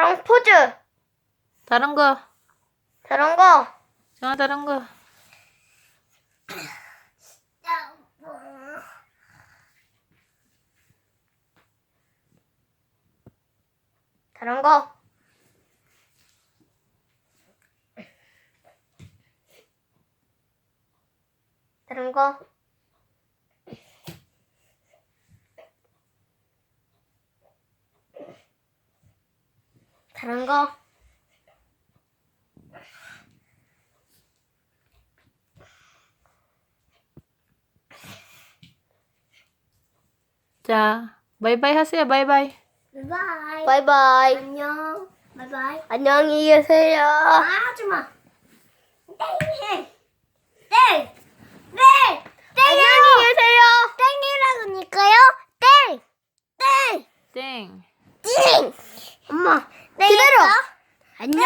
다른 포즈. 다른 거. 다른 거. 정아 다른 거. 다른 거. 다른 거. 다른 거. 자, 바이바이 하세요. 바이바이. 바이바이. 바이바이. 안녕. 바이바이. 안녕히 계세요. 아, 하지 마. 땡. 땡. 땡. 안녕히 계세요. 땡이라고니까요. 땡. 땡. 땡. 띵. 엄마. 기다려. 안녕.